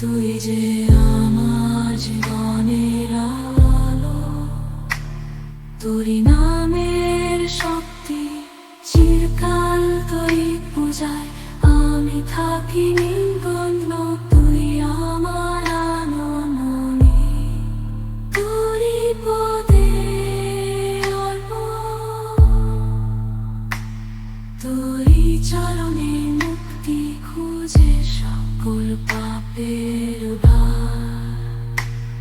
তুই যে আমার জীবনের আলো তোরি নামের শক্তি চিরকাল তোরি পূজায়। আমি থাকি নিগন্য তুই আমার আনমনি। তোরি পদে অল্প তোরি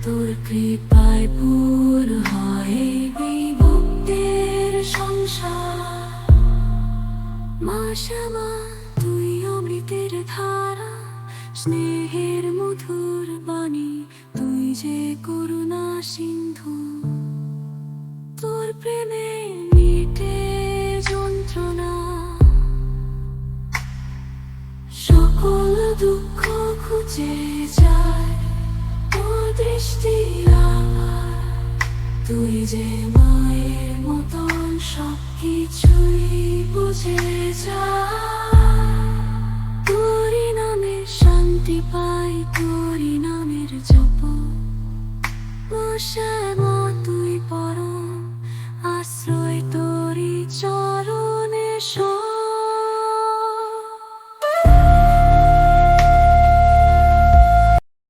তোর কৃপায় পুর হয় বিভক্তের সংসার। মা তুই অমৃতের ধারা, স্নেহের মধুর বাণী, তুই যে করুণা সিন্ধু। তোর প্রেমে মিটে যন্ত্রণা। সকল দুঃখ খুঁজে যায় তুই যে মায়ের মতন সব কিছুই বুঝে যা।